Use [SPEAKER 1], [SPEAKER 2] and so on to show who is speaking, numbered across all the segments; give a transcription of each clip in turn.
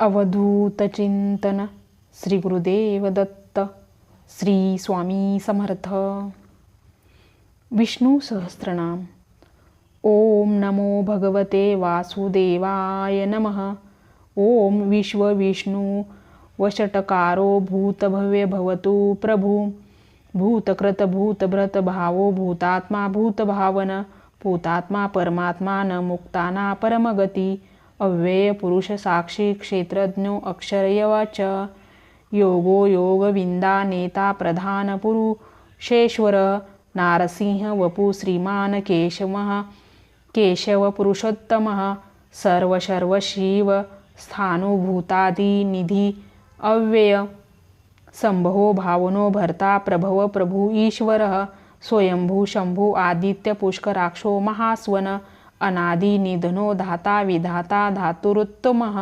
[SPEAKER 1] अवधूतचिंतन श्री गुरुदेव दत्त श्री स्वामी समर्थ। विष्णू सहस्रनाम। ओम नमो भगवते वासुदेवाय नमः। ओम विश्व विष्णू वषटकारो भूतभव्य भवतु प्रभु। भूतकृत भूतभ्रत भावो भूतात्मा भूतभावन। भूतात्मा परमात्मा न मुक्ताना परमगती। अव्यय पुरुष साक्षी क्षेत्रज्ञो अक्षरयवाच। योगो योगविंदा नेता प्रधान पुरुषेश्वर नारसिंह वपु श्रीमान केशवः। केशव पुरुषोत्तमः सर्व शर्व शिव अव्यय संभवो भावनो भर्ता प्रभव प्रभु ईश्वरः। स्वयंभू शंभू आदित्य पुष्कराक्षो महास्वन। अनादि निधनो धाता विधाता धातुरुत्तमः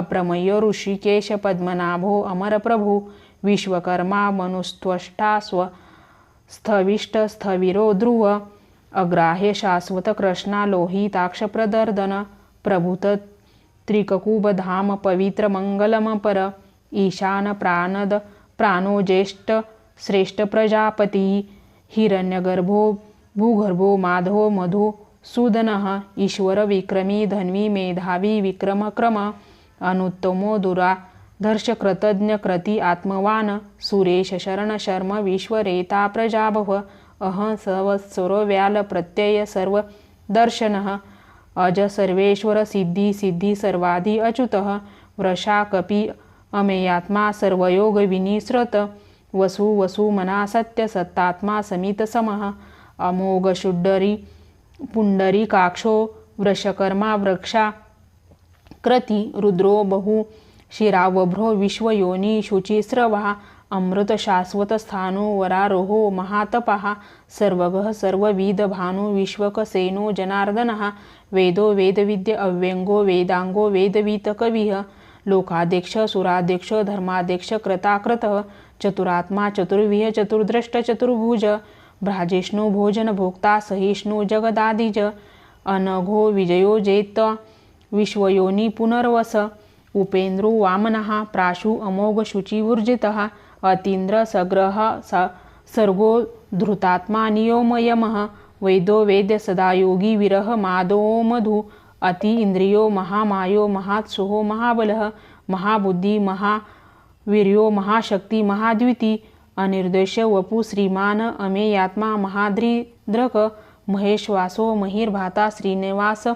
[SPEAKER 1] अप्रमय ऋषिकेश पद्मनाभो अमरप्रभु विश्वकर्मा मनुस्त्वष्टा स्व स्थविष्ट स्थविरो ध्रुव अग्राह्य शाश्वत कृष्णा लोहिताक्ष प्रदर्दन प्रभूत त्रिककुब धाम पवित्र मंगलम पर ईशान प्राणद प्राणो ज्येष्ठ श्रेष्ठ प्रजापती हिरण्यगर्भो भूगर्भो माधो मधो सुदनः ईश्वर विक्रमी धन्वी मेधावी विक्रमक्रम अनुत्तमो दुरा धर्ष कृतज्ञ कृती आत्मवान सुरेश शरण शर्म विश्वरेता प्रजाभव अह सवत्सरो व्याल प्रत्यय सर्व दर्शनः अज सर्वेश्वर सिद्धी सिद्धी सर्वाधी अच्युतः वृषा कपी अमेयात्मा सर्वयोग वसु वसु मना सत्य सत्तात्मा समित समः पुंडरी काक्षो वृषकर्मा वृक्षा क्रती रुद्रो बहु शिरावभ्रो विश्वयोनी शुचिस्रवा अमृत शाश्वत स्थानो वरारोहो महातपः सर्वगः सर्वविद भानु विश्वकसेनो जनार्दनः वेदो वेदविद्य अव्यंगो वेदांगो वेदवीतकविः लोकाध्यक्ष सुराध्यक्ष धर्माध्यक्ष कृताकृतः चतुरात्मा चतुर्विह चतुर्द्रष्ट चतुर्भुज भ्राजेष्णो भोजन भोक्ता सहिष्णू जगदादिज। अनघो विजयो जेत विश्वयोनी पुनर्वस। उपेंद्रो वामनः प्राशु अमोघ शुचिवुर्जितः अतींद्र सग्रह स सर्गो धृतात्मा नियोमयमः। वैदो वेद्य सदायोगी विरह मादो मधु। अति इंद्रियो महामायो महात्सुहो महाबलः। महाबुद्धी महावीर्यो महाशक्ती महाद्विती। अनिर्देश वपू श्रीमान अमेयात्मा महाद्रिद्रक महेश्वासो महिर्भाता श्रीनिवास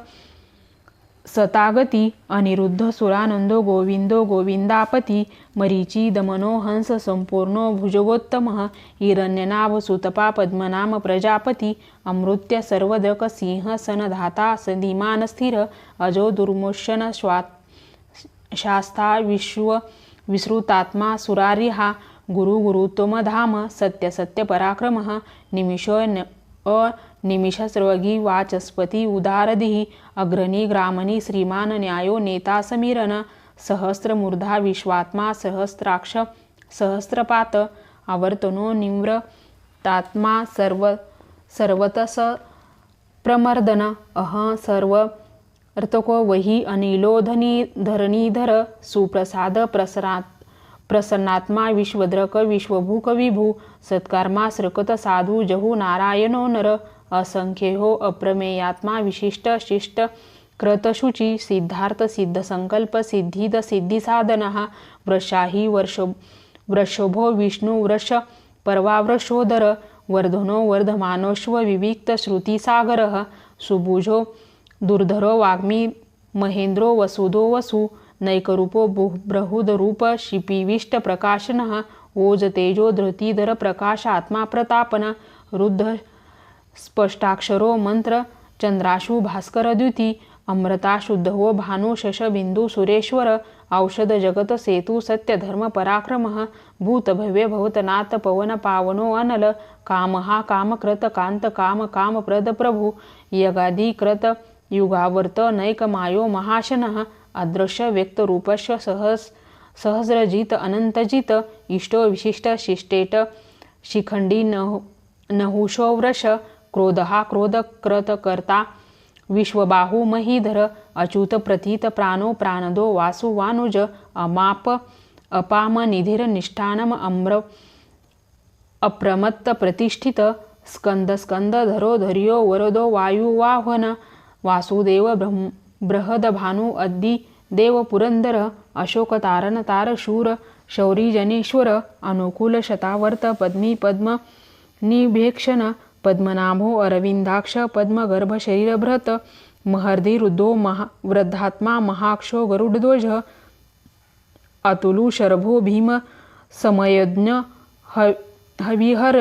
[SPEAKER 1] सतागती अनिरुद्ध सुरानंदो गोविंदो गोविंदापती मरीची दमनो हंस संपूर्णो भुजगोत्तमः हिरण्यनाभ सुतपा पद्मनाम प्रजापती अमृत्य सर्वदक सिंह सनधाता सधीमान स्थिर अजो दुर्मोशन श्वा शास्ता विश्व विसृतात्मा सुरारिहा गुरु गुरुत्तम धाम सत्य सत्य पराक्रमः निमिष अ निमिष सर्वगी वाचस्पती उदारदिही अग्रणी ग्रामणी श्रीमान न्यायो नेता समीरन सहस्रमूर्धा विश्वात्मा सहस्राक्ष सहस्रपात आवर्तनो निव्रतात्मा सर्व सर्वतस प्रमर्दन अह सर्व अर्थको वही अनिलोधनी धरणीधर सुप्रसाद प्रसरात प्रसन्नात्मा विश्वद्रक विश्वभूक विभू सत्कर्मा सृकत साधू जहू नारायणो नर असंख्येहो अप्रमेयात्मा विशिष्ट शिष्ट क्रतशुची सिद्धार्थ सिद्ध संकल्प सिद्धिद सिद्धी साधना वृषाही वर्ष वृषभो विष्णू वृष परवावृषोदर वर्धनो वर्धमानोश्व विविक्त श्रुतीसागर सुबुजो दुर्धरो वाग्मी महेंद्रो वसुदो वसु नैकरूपो बृहुदरूप शिपिविष्ट प्रकाशन ओज तेजो धृतीधर प्रकाश आत्मा प्रतापन रुद्ध स्पष्टाक्षरो मंत्र चंद्राशु भास्कर द्युती अमृता शुद्ध भानु शश सुरेश्वर औषध जगत सेतु सत्य धर्म पराक्रम भूतभव्य भवतनाथ पवन पावनो अनल काम हा कामकृत कांत काम काम प्रद प्रभु युगावर्त नैकमायो महाशनः महाशन। अदृश्य व्यक्त रूपश्व सहस सहस्रजित अनंतजित इष्टो विशिष्ट शिष्टेट शिखंडी नहु नहुषोवृष क्रोध हा क्रोध क्रत विश्वबाहू महीधर अच्युत प्रथित प्राणो प्राणदो वासु वानुज अमाप अपाम निधिर निष्ठानम अम्र अप्रमत्त प्रतिष्ठित स्कंद स्कंद धरो धर्यो वरदो वायुवाहन वासुदेव ब्रह्म बृहदभानु अद्दी देव पुरंदर अशोक तारण तार शूर शौरी जनेश्वर अनुकूल शतावर्त पद्मी पद्म निभेक्षण पद्मनाभो अरविंदाक्ष पद्मगर्भ शरीरभ्रत महर्दिरुद्धो महा वृद्धात्मा महाक्षो गरुडध्वज अतुलु शर्भो भीम समयज्ञ ह हविहर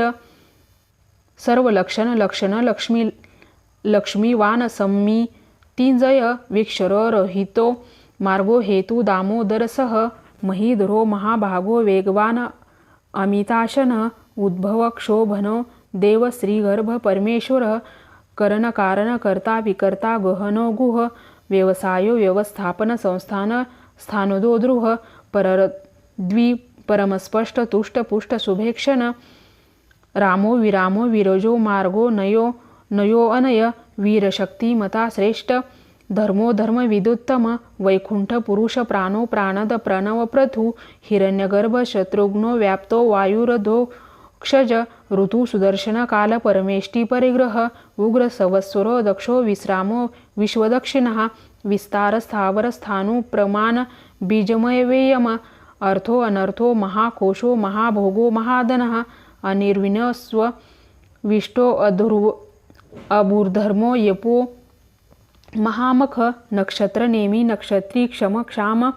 [SPEAKER 1] सर्व लक्षण लक्षण लक्ष्मी लक्ष्मीवान सम्मी तिंजय विक्षर रहितो मार्गो हेतू दामोदरसह महीधरो महाभागो वेगवान अमिताशन उद्भव क्षोभनो देव श्रीगर्भ परमेश्वर करण कारण करता विकर्ता गहनो गुह व्यवसायो व्यवस्थापन संस्थान पर परद्वी परमस्पष्ट तुष्ट पुष्ट शुभेक्षण रामो विरामो विरजो मार्गो नयो नयो अनय वीरशक्तिमता श्रेष्ठ धर्मोधर्म विदुत्तम वैकुंठ पुरुष प्राणो प्राणद प्रणव प्रथु हिरण्यगर्भ शत्रुघ्नो व्याप्तो वायुरधो क्षज ऋतु सुदर्शन काल परमेष्टी परिग्रह उग्र सवस्वरो दक्षो विश्रामो विश्वदक्षिणः विस्तार स्थावर स्थानु प्रमाण बीजमय वेयम अर्थो अनर्थो महाकोशो महाभोगो महादनः अनिर्विनस्व विष्टो अधुर्व अबूर्धर्मो यपो। महामख नक्षत्र नेमी नक्षत्री क्षम क्षाम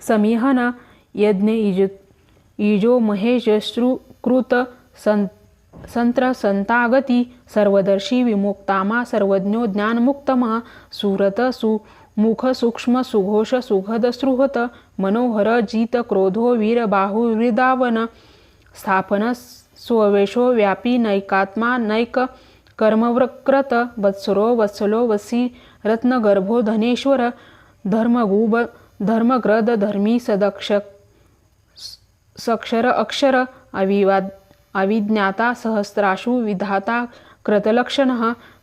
[SPEAKER 1] समीहन यज्ञ इज। इजो महेश श्रुकृत सं संत्र संतागती सर्वदर्शी विमुक्तामा सर्वज्ञो ज्ञानमुक्तमा सुरत सुमुख सूक्ष्म सुघोष सुखद सुहत मनोहर जीत क्रोधो वीर बाहु हृदावन स्थापन स्ववेशो व्यापी नैकात्मा नैक कर्मवक्रत वत्सरो वत्सलो वसी रत्नगर्भो धनेश्वर धर्मगूब धर्मग्रद धर्मी सदक्ष सक्षर अक्षर अविवाद अविज्ञाता सहस्राशु विधाता कृतलक्षण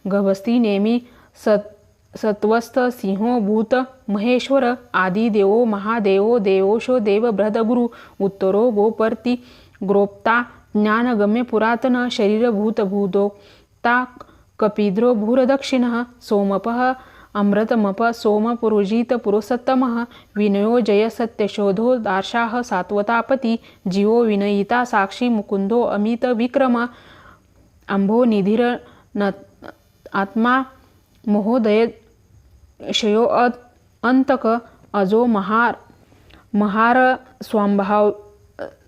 [SPEAKER 1] गभस्ती नेमी सत् सत्वस्थ सिंहो भूत महेश्वर आदिदेवो महादेवो देवोशो देव गुरु उत्तरो गोपर्ती ग्रोप्ता ज्ञानगम्य पुरातन शरीरभूत भूतोक्ता कपिद्रो भूरदक्षिणः सोमपः अमृतमप सोमपुरुजित पुरुषोत्तमः विनयो जय सत्यशोधो दार्शाः सात्वतापती जीवो विनयिता साक्षी मुकुंदो अमित विक्रम अंभो निधिर न आत्मा महोदय शयो अंतक अजो महार महार स्वाभाव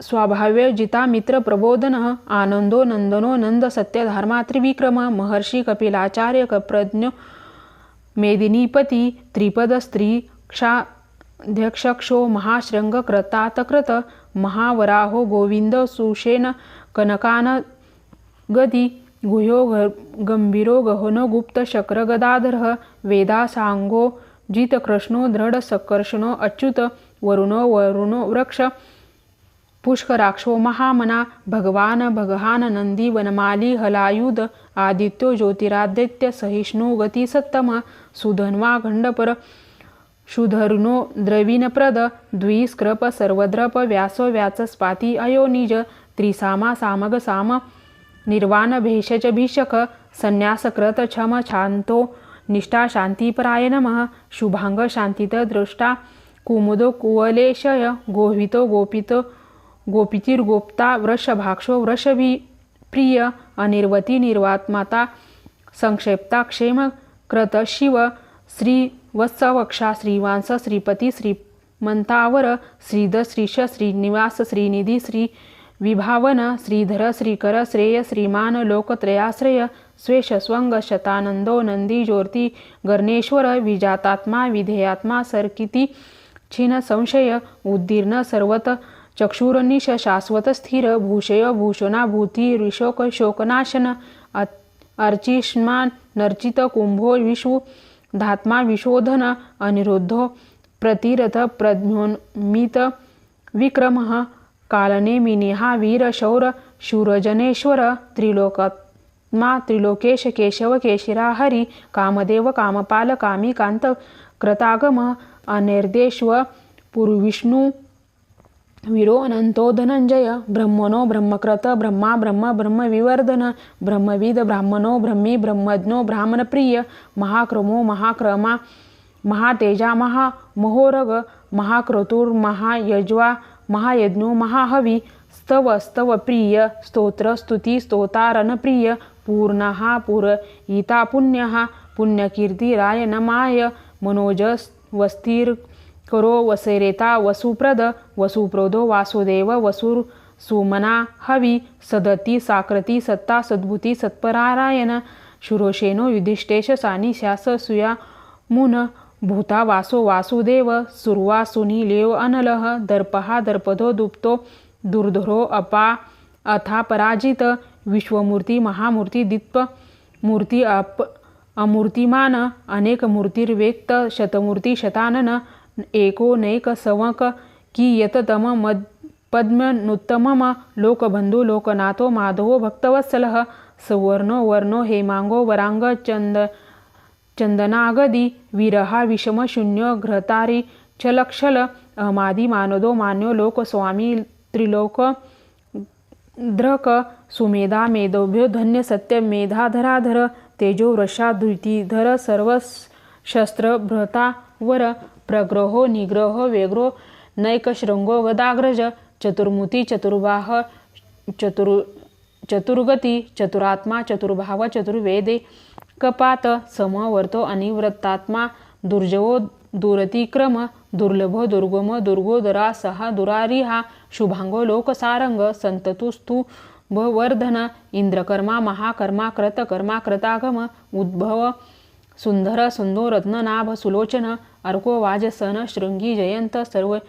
[SPEAKER 1] स्वाभाव्य जिता मित्र प्रबोधन आनंदो नंदनो नंद सत्य त्रिविक्रम महर्षी कपिलाचार्य कप्रज्ञ मेदिनीपती त्रिपद स्त्री क्षाध्यक्षक्षो महाशृंग कृतातकृत महावराहो गोविंद सुषेण कनकान गदी गुह्यो गंभीरो गहनो गुप्त शक्र गदाधर वेदा सांगो दृढ सकर्षणो अच्युत वरुणो वरुणो वृक्ष पुष्कराक्षो महामना भगवान भगहान नंदी वनमाली हलायुध आदित्यो ज्योतिरादित्य सहिष्णु गती सत्तम सुधन्वा खंडपर शुधरुनो द्रविणप्रद द्विस्क्रप सर्वद्रप व्यासो व्याचस्पाती अयोनिज त्रिसामा सामग साम निर्वाण भेषज भीषक संन्यासकृत छम शांतो निष्ठा शांतीपराय नमः शुभांग शांतीत दृष्टा कुमुदो कुवलेशय गोहितो गोपितो गोपितिर्गोप्ता वृषभाक्षो वृषभी प्रिय अनिर्वती निर्वात्माता संक्षेप्ता क्षेम कृत शिव श्री वत्सवक्षा श्रीवांस श्रीपती श्रीमंतावर श्रीद श्रीश श्रीनिवास श्रीनिधी श्री विभावन श्रीधर श्रीकर श्रेय श्रीमान लोकत्रयाश्रय स्वेश स्वंग शतानंदो नंदी ज्योती गर्णेश्वर विजातात्मा विधेयात्मा सरकिती छिन संशय उद्दीर्ण सर्वत चक्षुरनिश शाश्वत स्थिर भूषय भूषणा भूती ऋषोक शोकनाशन अर्चिष्मान नर्चित कुंभो विश्व धात्मा विशोधन अनिरुद्धो प्रतिरथ प्रज्ञोन्मित विक्रम कालने मिनिहा वीर शौर शूरजनेश्वर त्रिलोक त्रिलोकेश केशव केशिरा हरी कामदेव कामपाल कामी कांत कृतागम अनिर्देश्व पुरविष्णू वीरो अनंतो धनंजय ब्रह्मनो ब्रह्मक्रत ब्रह्मा ब्रह्म ब्रह्मविवर्धन ब्रह्मविद ब्राह्मणो ब्रह्मी ब्रह्मज्ञो ब्राह्मणप्रिय महाक्रमो महाक्रमा महातेजा महामहोरग महाक्रतुर महायज्वा महायज्ञो महाहवी स्तव स्तव प्रिय स्तोत्र स्तुती स्तोतारण प्रिय पुर इता पुण्यहा पुण्यकीर्ती राय नमाय मनोज वस्तीर करो वसेरेता वसुप्रद वसुप्रोदो वासुदेव वसुर सुमना हवी सदती साकृती सत्ता सद्भुती सत्परारायण शुरोषेनो युधिष्ठेश सानिशास सुया मुन भूता वासो वासुदेव सुर्वा सुनीलेव अनलः दर्पहा दर्पधो दुप्तो दुर्धरो अपा अथा पराजित विश्वमूर्ती महामूर्ती दीप मूर्ती अप अमूर्तिमान अनेक मूर्तिर्वेक्त शतमूर्ती शतानन एको नैक सवक की यततम मद पद्मनुत्तमम लोकबंधु लोकनाथो माधवो भक्तवत्सलः सवर्णो वर्णो हेमांगो वरांग चंद चंदनागदी विरहा विषम शून्य घ्रतारी छलक्षल अहमादी मानदो मान्यो लोकस्वामी त्रिलोक द्रक सुमेधा मेधोभ्यो धन्य सत्य मेधाधराधर तेजो वृषा द्वितीधर सर्व शस्त्र भ्रतावर प्रग्रहो निग्रह वेग्रो नैकशृंगो गदाग्रज चतुर्मुती चतुर्वाह चतुर् चतुर्गती चतुरात्मा चतुर्भाव चतुर्वेदे कपात समवर्तो अनिवृत्तात्मा दुर्जवो दुरतिक्रम दुर्लभ दुर्गम दुर्गोदरा सहा दुरारिहा शुभांगो लोकसारंग संततुस्तु भवर्धन इंद्रकर्मा महाकर्मा कृतकर्मा कृतागम उद्भव सुंदर सुंदो रत्ननाभ सुलोचन अर्को वाजसन शृंगी जयंत सर्व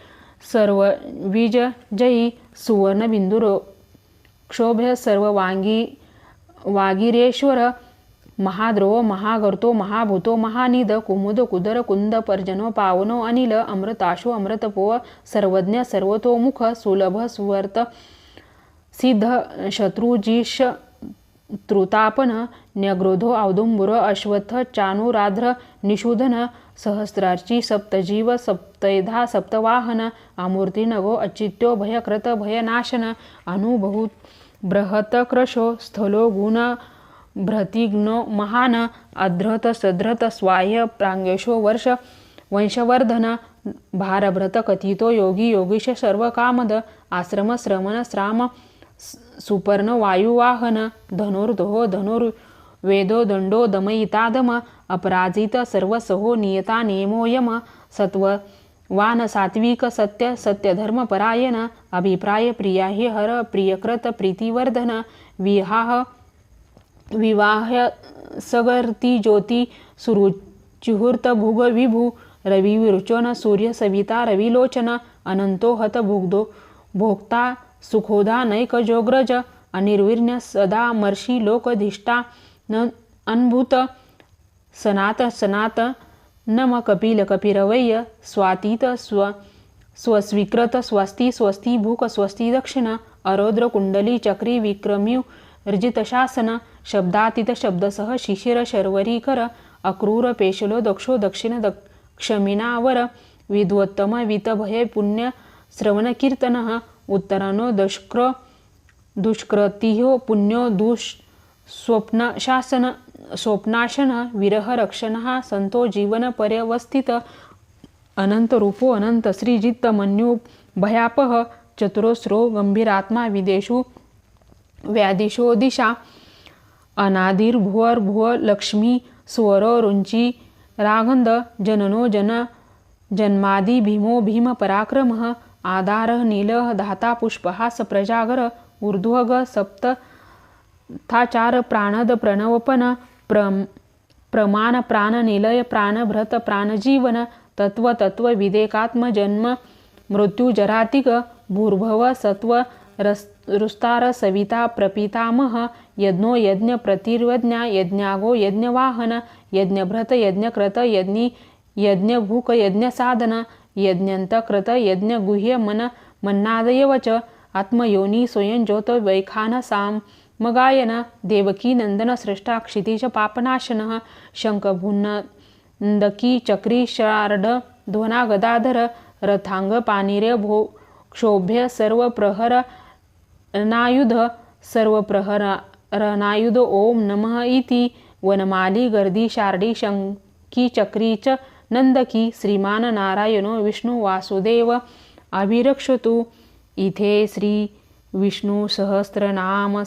[SPEAKER 1] सर्व विज जयी सुवर्ण बिंदुर। क्षोभ्य सर्व वांगी वागिरेश्वर महाद्रव महागर्तो महाभूतो महानिद कुमुद कुदर कुंद पर्जनो पावनो अनिल अमृताशो अमृतपो सर्वज्ञ सर्वतोमुख सुलभ सुवर्त सिद्ध शत्रुजीश तृतापन न्यग्रोधो औदुंबुर अश्वत्थ चानुराध्र निषूधन सहस्रार्ची सप्तजीव सप्तैधा सप्तवाहन अमूर्तिनगो अचित्यो भयकृत भयनाशन अनुभूत बृहतक्रशो स्थलो गुण भ्रतिग्नो महान अध्रत सध्रत स्वाह्य प्रांगेशो वर्ष वंशवर्धन भारभ्रत कथितो योगी योगीश सर्व कामद आश्रम श्रमण श्राम सुपर्ण वायुवाहन धनुर्धो धनुर्वेदो दंडो दमयितादम अपराजित सर्वसहो नियता नियमो सत्व। वान सात्विक सत्य सत्यधर्म परायण। अभिप्राय प्रिया हे हर प्रियकृत प्रीतिवर्धन। विहाह विवाह सगर्ती ज्योती सुरुचिहूर्त भुग विभू। रवी सूर्य सविता रविलोचन अनंतो हत भुग्धो। भोक्ता सुखोदा नैक जोग्रज। अनिर्विण्य सदा मर्षी लोकधिष्ठा। न अनभूत। सनात सनात नम कपिल कपिरवय्य स्वातीत स्व स्वस्वीकृत स्वस्ती स्वस्ती भूक स्वस्ती दक्षिण अरोद्र कुंडली चक्री विक्रम्यू अर्जित शासन शब्दातीत शब्दसह शिशिर शर्वरीकर अक्रूर पेशलो दक्षो दक्षिण दक्षमिनावर विद्वत्तम वितभय पुण्य श्रवण कीर्तन उत्तरानो दष्क्र दुष्कृतिहो पुण्यो दुष स्वप्न शासन स्वप्नाशन विरह रक्षण संतो जीवन पर्यवस्थित अनंत रूपो अनंत श्रीजित्त मन्यू भयापह चतुरोस्रो गंभीरात्मा विदेशू व्यादिशो दिशा अनादिर्भुवर भुव लक्ष्मी स्वरो रुंची रागंद जननो जन जन्मादि भीमो भीम पराक्रम आधार नील धाता पुष्पहास प्रजागर ऊर्ध्वग सप्त थाचार प्राणद प्रणवपन प्रम प्रमाण प्राण निलय प्राण भ्रत प्राणजीवन तत्व तत्व विदेकात्म जन्म मृत्यू जरातिक भूर्भव सत्व रस रुस्तार सविता प्रपितामह यज्ञो यज्ञ प्रतिर्वज्ञा यज्ञागो यज्ञवाहन यज्ञभ्रत यज्ञकृत यज्ञी यज्ञभूक यज्ञसाधन यज्ञंतकृत यज्ञगुह्य मन मन्नादयव च आत्मयोनी स्वयंज्योत वैखान साम मगायन देवकी नंदन स्रष्टा क्षितिज पापनाशनः शङ्खभुन्नन्दकी चक्री शार्ड ध्वना गदाधर रथांग पानिरे भो क्षोभ्य सर्वप्रहर नायुध सर्वप्रहरनायुध ओम नमः इति वनमाली गर्दी शार्डी शंकी चक्री च नंदकी श्रीमान नारायणो विष्णू वासुदेव अभिरक्षतु। इथे श्री विष्णू सहस्रनाम